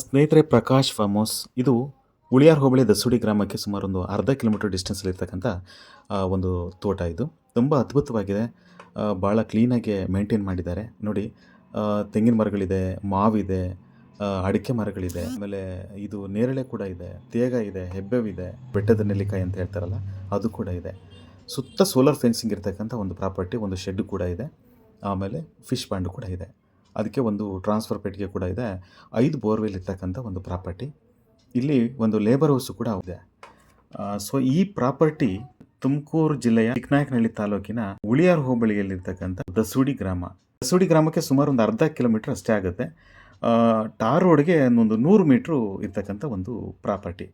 ಸ್ನೇಹಿತರೆ Prakash farm house ಇದು ಉಳಿಯಾರ್ ಹೋಬಳಿ ದಸುಡಿ ಗ್ರಾಮಕ್ಕೆ ಸುಮಾರು ಒಂದು ಅರ್ಧ ಕಿಲೋಮೀಟರ್ ಡಿಸ್ಟೆನ್ಸಲ್ಲಿ ಇರ್ತಕ್ಕಂಥ ಆ, ಒಂದು ತೋಟ ಇದು. ತುಂಬ ಅದ್ಭುತವಾಗಿದೆ. ಭಾಳ ಕ್ಲೀನಾಗಿ ಮೇಂಟೈನ್ ಮಾಡಿದ್ದಾರೆ. ನೋಡಿ ತೆಂಗಿನ ಮರಗಳಿದೆ ಮಾವಿದೆ ಅಡಿಕೆ ಮರಗಳಿದೆ ಆಮೇಲೆ ಇದು ನೇರಳೆ ಕೂಡ ಇದೆ ತೇಗ ಇದೆ ಹೆಬ್ಬೆವಿದೆ ಬೆಟ್ಟದ ನೆಲ್ಲಿಕಾಯಿ ಅಂತ ಹೇಳ್ತಾರಲ್ಲ ಅದು ಕೂಡ ಇದೆ. ಸುತ್ತ ಸೋಲಾರ್ ಫೆನ್ಸಿಂಗ್ ಇರ್ತಕ್ಕಂಥ ಒಂದು ಪ್ರಾಪರ್ಟಿ ಒಂದು ಶೆಡ್ ಕೂಡ ಇದೆ. ಆಮೇಲೆ ಫಿಶ್ ಪಾಂಡ್ ಕೂಡ ಇದೆ. ಅದಕ್ಕೆ ಒಂದು ಟ್ರಾನ್ಸ್ಫರ್ ಪೆಟ್ಟಿಗೆ ಕೂಡ ಇದೆ. ಐದು ಬೋರ್ವೆಲ್ ಇರ್ತಕ್ಕಂಥ ಒಂದು ಪ್ರಾಪರ್ಟಿ ಇಲ್ಲಿ ಒಂದು ಲೇಬರ್ ಹೌಸು ಕೂಡ ಇದೆ. ಸೊ ಈ ಪ್ರಾಪರ್ಟಿ ತುಮಕೂರು ಜಿಲ್ಲೆಯ ಚಿಕ್ಕನಾಯಕನಹಳ್ಳಿ ತಾಲೂಕಿನ ಉಳಿಯಾರ್ ಹೋಬಳಿಯಲ್ಲಿರ್ತಕ್ಕಂಥ ದಸೂಡಿ ಗ್ರಾಮ. ದಸೂಡಿ ಗ್ರಾಮಕ್ಕೆ ಸುಮಾರು ಒಂದು ಅರ್ಧ ಕಿಲೋಮೀಟರ್ ಅಷ್ಟೇ ಆಗುತ್ತೆ. ಟಾರ್ ರೋಡ್ಗೆ ಒಂದು ನೂರು ಮೀಟ್ರು ಇರ್ತಕ್ಕಂಥ ಒಂದು ಪ್ರಾಪರ್ಟಿ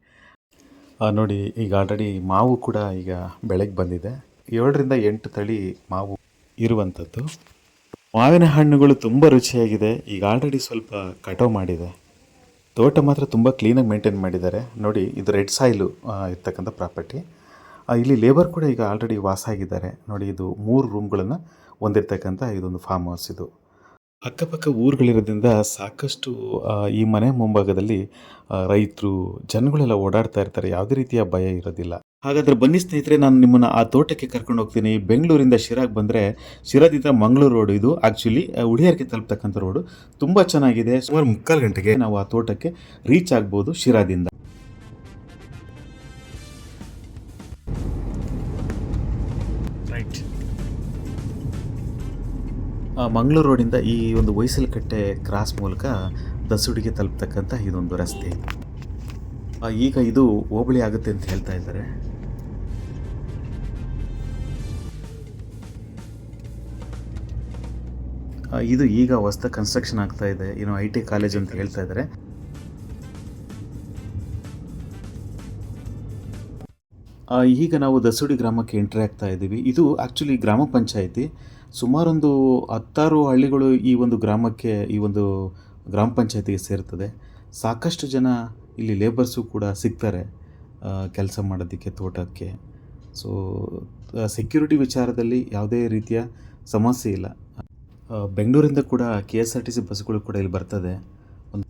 ನೋಡಿ, ಈಗ ಆಲ್ರೆಡಿ ಮಾವು ಕೂಡ ಈಗ ಬೆಳಗ್ಗೆ ಬಂದಿದೆ. ಏಳರಿಂದ ಎಂಟು ತಳಿ ಮಾವು ಇರುವಂಥದ್ದು. ಮಾವಿನ ಹಣ್ಣುಗಳು ತುಂಬ ರುಚಿಯಾಗಿದೆ. ಈಗ ಆಲ್ರೆಡಿ ಸ್ವಲ್ಪ ಕಟಾವು ಮಾಡಿದೆ. ತೋಟ ಮಾತ್ರ ತುಂಬ ಕ್ಲೀನಾಗಿ ಮೇಂಟೈನ್ ಮಾಡಿದ್ದಾರೆ. ನೋಡಿ, ಇದು ರೆಡ್ ಸಾಯಿಲು ಇರ್ತಕ್ಕಂಥ ಪ್ರಾಪರ್ಟಿ ಇಲ್ಲಿ ಲೇಬರ್ ಕೂಡ ಈಗ ಆಲ್ರೆಡಿ ವಾಸ ಆಗಿದ್ದಾರೆ. ನೋಡಿ, ಇದು ಮೂರು ರೂಮ್ಗಳನ್ನು ಹೊಂದಿರ್ತಕ್ಕಂಥ ಇದೊಂದು ಫಾರ್ಮ್ ಹೌಸ್ ಇದು. ಅಕ್ಕಪಕ್ಕ ಊರುಗಳಿರೋದ್ರಿಂದ ಸಾಕಷ್ಟು ಈ ಮನೆ ಮುಂಭಾಗದಲ್ಲಿ ರೈತರು, ಜನಗಳೆಲ್ಲ ಓಡಾಡ್ತಾ ಇರ್ತಾರೆ. ಯಾವುದೇ ರೀತಿಯ ಭಯ ಇರೋದಿಲ್ಲ. ಹಾಗಾದ್ರೆ ಬನ್ನಿ ಸ್ನೇಹಿತರೆ ನಾನು ನಿಮ್ಮನ್ನು ಆ ತೋಟಕ್ಕೆ ಕರ್ಕೊಂಡು ಹೋಗ್ತೀನಿ. ಬೆಂಗಳೂರಿಂದ ಶಿರಾಗ್ ಬಂದರೆ ಶಿರಾದಿಂದ ಮಂಗಳೂರು ರೋಡ್ ಇದು. ಆ್ಯಕ್ಚುಲಿ ಉಳಿಯಾರಿಗೆ ತಲುಪ್ತಕ್ಕಂಥ ರೋಡು. ತುಂಬ ಚೆನ್ನಾಗಿದೆ. ಸುಮಾರು ಮುಕ್ಕಾಲು ಗಂಟೆಗೆ ನಾವು ಆ ತೋಟಕ್ಕೆ ರೀಚ್ ಆಗ್ಬೋದು ಶಿರಾದಿಂದ. ರೈಟ್ ಮಂಗಳೂರು ರೋಡಿಂದ ಈ ಒಂದು ಹೊಯ್ಸಲಕಟ್ಟೆ ಕ್ರಾಸ್ ಮೂಲಕ ದಸುಡಿಗೆ ತಲುಪ್ತಕ್ಕಂಥ ಇದೊಂದು ರಸ್ತೆ. ಈಗ ಇದು ಹೋಬಳಿ ಆಗುತ್ತೆ ಅಂತ ಹೇಳ್ತಾ ಇದ್ದಾರೆ. ಇದು ಈಗ ಹೊಸದ ಕನ್ಸ್ಟ್ರಕ್ಷನ್ ಆಗ್ತಾ ಇದೆ. ಏನೋ ಐ ಟಿ ಕಾಲೇಜ್ ಅಂತ ಹೇಳ್ತಾ ಇದ್ದಾರೆ ಈಗ ನಾವು ದಸೂಡಿ ಗ್ರಾಮಕ್ಕೆ ಎಂಟ್ರಿ ಆಗ್ತಾ ಇದ್ದೀವಿ. ಇದು ಆ್ಯಕ್ಚುಲಿ ಗ್ರಾಮ ಪಂಚಾಯಿತಿ. ಸುಮಾರೊಂದು ಹತ್ತಾರು ಹಳ್ಳಿಗಳು ಈ ಒಂದು ಗ್ರಾಮಕ್ಕೆ, ಈ ಒಂದು ಗ್ರಾಮ ಪಂಚಾಯಿತಿಗೆ ಸೇರ್ತದೆ. ಸಾಕಷ್ಟು ಜನ ಇಲ್ಲಿ ಲೇಬರ್ಸು ಕೂಡ ಸಿಗ್ತಾರೆ ಕೆಲಸ ಮಾಡೋದಕ್ಕೆ, ತೋಟಕ್ಕೆ. ಸೊ ಸೆಕ್ಯೂರಿಟಿ ವಿಚಾರದಲ್ಲಿ ಯಾವುದೇ ರೀತಿಯ ಸಮಸ್ಯೆ ಇಲ್ಲ. ಬೆಂಗಳೂರಿಂದ ಕೂಡ K S R T C ಬಸ್ಗಳು ಕೂಡ ಇಲ್ಲಿ ಬರ್ತದೆ. ಒಂದು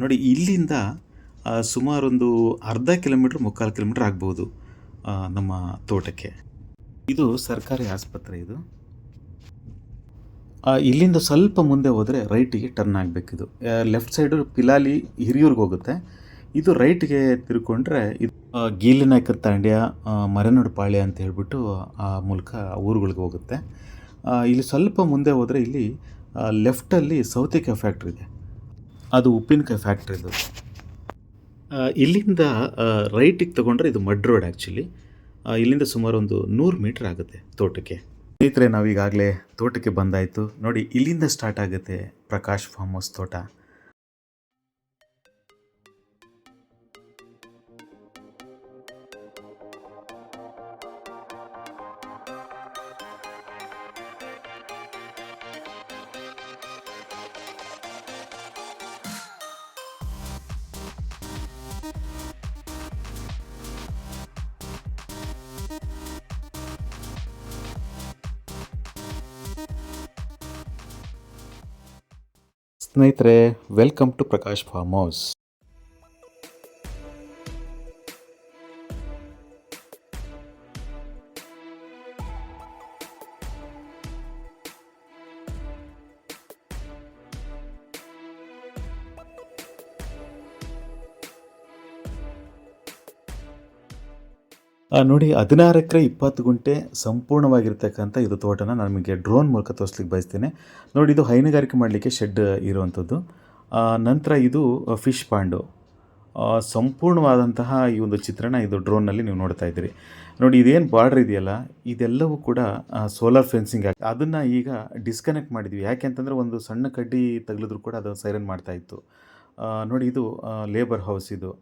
ನೋಡಿ, ಇಲ್ಲಿಂದ ಸುಮಾರೊಂದು ಅರ್ಧ ಕಿಲೋಮೀಟ್ರ್, ಮುಕ್ಕಾಲು ಕಿಲೋಮೀಟ್ರ್ ಆಗ್ಬೋದು ನಮ್ಮ ತೋಟಕ್ಕೆ. ಇದು ಸರ್ಕಾರಿ ಆಸ್ಪತ್ರೆ ಇದು. ಇಲ್ಲಿಂದ ಸ್ವಲ್ಪ ಮುಂದೆ ಹೋದರೆ ರೈಟಿಗೆ ಟರ್ನ್ ಆಗಬೇಕಿದು. ಲೆಫ್ಟ್ ಸೈಡು ಪಿಲಾಲಿ ಹಿರಿಯೂರಿಗೆ ಹೋಗುತ್ತೆ. ಇದು ರೈಟ್ಗೆ ತಿರ್ಕೊಂಡ್ರೆ ಇದು ಗೀಲಿನಾಯಕ ತಾಂಡ್ಯ ಆ, ಪಾಳ್ಯ ಅಂತ ಹೇಳಿಬಿಟ್ಟು ಆ ಮೂಲಕ ಊರುಗಳಿಗೆ ಹೋಗುತ್ತೆ. ಇಲ್ಲಿ ಸ್ವಲ್ಪ ಮುಂದೆ ಹೋದರೆ ಇಲ್ಲಿ ಲೆಫ್ಟಲ್ಲಿ ಸೌತೆಕಾಯಿ ಫ್ಯಾಕ್ಟ್ರಿ ಇದೆ. ಅದು ಉಪ್ಪಿನಕಾಯಿ ಫ್ಯಾಕ್ಟ್ರಿ ಇದು ಇಲ್ಲಿಂದ ರೈಟಿಗೆ ತೊಗೊಂಡ್ರೆ ಇದು ಮಡ್ ರೋಡ್ ಆ್ಯಕ್ಚುಲಿ ಇಲ್ಲಿಂದ ಸುಮಾರು ಒಂದು ನೂರು ಮೀಟ್ರ್ ಆಗುತ್ತೆ ತೋಟಕ್ಕೆ. ಸ್ನೇಹಿತರೆ ನಾವೀಗಾಗಲೇ ತೋಟಕ್ಕೆ ಬಂದಾಯಿತು. ನೋಡಿ ಇಲ್ಲಿಂದ ಸ್ಟಾರ್ಟ್ ಆಗುತ್ತೆ ಪ್ರಕಾಶ್ ಫಾರ್ಮ್ ಹೌಸ್ ತೋಟ. ಸ್ನೇಹಿತರೆ welcome to Prakash farm house ನೋಡಿ, ಹದಿನಾರು ಎಕರೆ ಇಪ್ಪತ್ತು ಗುಂಟೆ ಸಂಪೂರ್ಣವಾಗಿರ್ತಕ್ಕಂಥ ಇದು ತೋಟನ ನಮಗೆ ಡ್ರೋನ್ ಮೂಲಕ ತೋರಿಸ್ಲಿಕ್ಕೆ ಬಯಸ್ತೇನೆ. ನೋಡಿ, ಇದು ಹೈನುಗಾರಿಕೆ ಮಾಡಲಿಕ್ಕೆ ಶೆಡ್ ಇರುವಂಥದ್ದು. ನಂತರ ಇದು ಫಿಶ್ ಪಾಂಡು ಸಂಪೂರ್ಣವಾದಂತಹ ಈ ಒಂದು ಚಿತ್ರಣ ಇದು ಡ್ರೋನ್ನಲ್ಲಿ ನೀವು ನೋಡ್ತಾ ಇದ್ದೀರಿ. ನೋಡಿ, ಇದೇನು ಬಾರ್ಡ್ರ್ ಇದೆಯಲ್ಲ, ಇದೆಲ್ಲವೂ ಕೂಡ ಸೋಲಾರ್ ಫೆನ್ಸಿಂಗ್ ಆಗಿ ಅದನ್ನು ಈಗ ಡಿಸ್ಕನೆಕ್ಟ್ ಮಾಡಿದ್ವಿ. ಯಾಕೆ ಅಂತಂದರೆ ಒಂದು ಸಣ್ಣ ಕಡ್ಡಿ ತಗಲಿದ್ರು ಕೂಡ ಅದು ಸೈರನ್ ಮಾಡ್ತಾ ಇತ್ತು. ನೋಡಿ, ಇದು ಲೇಬರ್ ಹೌಸ್ ಇದು.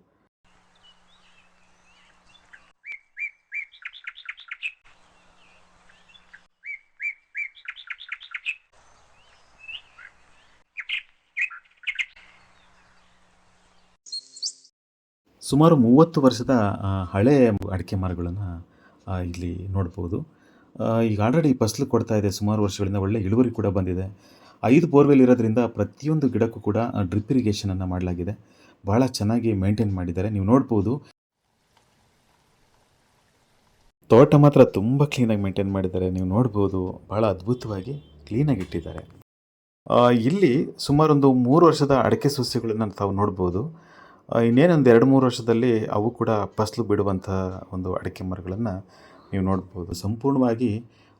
ಸುಮಾರು ಮೂವತ್ತು ವರ್ಷದ ಹಳೆ ಅಡಿಕೆ ಮರಗಳನ್ನು ಇಲ್ಲಿ ನೋಡ್ಬೋದು. ಈಗ ಆಲ್ರೆಡಿ ಫಸಲು ಕೊಡ್ತಾ ಇದೆ, ಸುಮಾರು ವರ್ಷಗಳಿಂದ ಒಳ್ಳೆ ಇಳುವರಿ ಕೂಡ ಬಂದಿದೆ. ಐದು ಬೋರ್ವೆಲ್ ಇರೋದ್ರಿಂದ ಪ್ರತಿಯೊಂದು ಗಿಡಕ್ಕೂ ಕೂಡ ಡ್ರಿಪ್ ಇರಿಗೇಷನನ್ನು ಮಾಡಲಾಗಿದೆ. ಭಾಳ ಚೆನ್ನಾಗಿ ಮೇಂಟೈನ್ ಮಾಡಿದ್ದಾರೆ. ನೀವು ನೋಡ್ಬೋದು. ತೋಟ ಮಾತ್ರ ತುಂಬ ಕ್ಲೀನಾಗಿ ಮೇಂಟೈನ್ ಮಾಡಿದ್ದಾರೆ. ನೀವು ನೋಡ್ಬೋದು ಭಾಳ ಅದ್ಭುತವಾಗಿ ಕ್ಲೀನಾಗಿ ಇಟ್ಟಿದ್ದಾರೆ. ಇಲ್ಲಿ ಸುಮಾರೊಂದು ಮೂರು ವರ್ಷದ ಅಡಿಕೆ ಸಸ್ಯಗಳನ್ನು ತಾವು ನೋಡ್ಬೋದು. ಇನ್ನೇನೊಂದು ಎರಡು ಮೂರು ವರ್ಷದಲ್ಲಿ ಅವು ಕೂಡ ಫಸಲು ಬಿಡುವಂಥ ಒಂದು ಅಡಿಕೆ ಮರಗಳನ್ನು ನೀವು ನೋಡ್ಬೋದು. ಸಂಪೂರ್ಣವಾಗಿ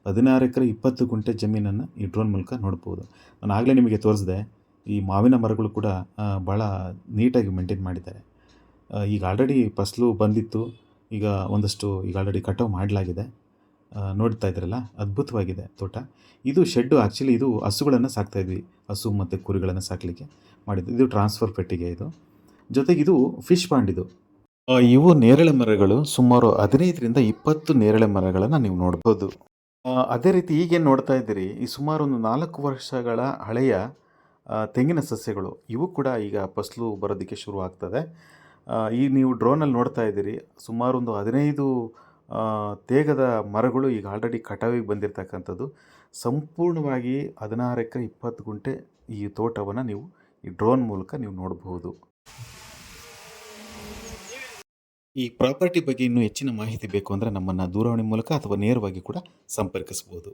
ಹದಿನಾರು ಎಕರೆ ಇಪ್ಪತ್ತು ಗುಂಟೆ ಜಮೀನನ್ನು ಈ ಡ್ರೋನ್ ಮೂಲಕ ನೋಡ್ಬೋದು. ನಾನು ಆಗಲೇ ನಿಮಗೆ ತೋರಿಸಿದೆ, ಈ ಮಾವಿನ ಮರಗಳು ಕೂಡ ಭಾಳ ನೀಟಾಗಿ ಮೇಂಟೈನ್ ಮಾಡಿದ್ದಾರೆ. ಈಗ ಆಲ್ರೆಡಿ ಫಸಲು ಬಂದಿತ್ತು, ಈಗ ಒಂದಷ್ಟು ಈಗ ಆಲ್ರೆಡಿ ಕಟಾವು ಮಾಡಲಾಗಿದೆ. ನೋಡ್ತಾ ಇದ್ರಲ್ಲ, ಅದ್ಭುತವಾಗಿದೆ ತೋಟ. ಇದು ಶೆಡ್ಡು ಆ್ಯಕ್ಚುಲಿ ಇದು ಹಸುಗಳನ್ನು ಸಾಕ್ತಾಯಿದ್ವಿ ಹಸು ಮತ್ತು ಕುರಿಗಳನ್ನು ಸಾಕಲಿಕ್ಕೆ ಮಾಡಿದ್ದು. ಇದು ಟ್ರಾನ್ಸ್ಫರ್ ಪೆಟ್ಟಿಗೆ ಇದು. ಜೊತೆಗೆ ಇದು ಫಿಶ್ ಪಾಂಡ್ ಇದು. ಇವು ನೇರಳೆ ಮರಗಳು ಸುಮಾರು ಹದಿನೈದರಿಂದ ಇಪ್ಪತ್ತು ನೇರಳೆ ಮರಗಳನ್ನು ನೀವು ನೋಡ್ಬೋದು. ಅದೇ ರೀತಿ ಈಗೇನು ನೋಡ್ತಾ ಇದ್ದೀರಿ, ಈ ಸುಮಾರು ಒಂದು ನಾಲ್ಕು ವರ್ಷಗಳ ಹಳೆಯ ತೆಂಗಿನ ಸಸ್ಯಗಳು, ಇವು ಕೂಡ ಈಗ ಫಸಲು ಬರೋದಕ್ಕೆ ಶುರು ಆಗ್ತದೆ. ಈ ನೀವು ಡ್ರೋನಲ್ಲಿ ನೋಡ್ತಾ ಇದ್ದೀರಿ, ಸುಮಾರು ಒಂದು ಹದಿನೈದು ತೇಗದ ಮರಗಳು ಈಗ ಆಲ್ರೆಡಿ ಕಟಾವಿಗೆ ಬಂದಿರತಕ್ಕಂಥದ್ದು. ಸಂಪೂರ್ಣವಾಗಿ ಹದಿನಾರಕ್ಕೆ ಇಪ್ಪತ್ತು ಗುಂಟೆ ಈ ತೋಟವನ್ನು ನೀವು ಈ ಡ್ರೋನ್ ಮೂಲಕ ನೀವು ನೋಡಬಹುದು ಈ ಪ್ರಾಪರ್ಟಿ ಬಗ್ಗೆ ಇನ್ನೂ ಹೆಚ್ಚಿನ ಮಾಹಿತಿ ಬೇಕು ಅಂದರೆ ನಮ್ಮನ್ನು ದೂರವಾಣಿ ಮೂಲಕ ಅಥವಾ ನೇರವಾಗಿ ಕೂಡ ಸಂಪರ್ಕಿಸಬಹುದು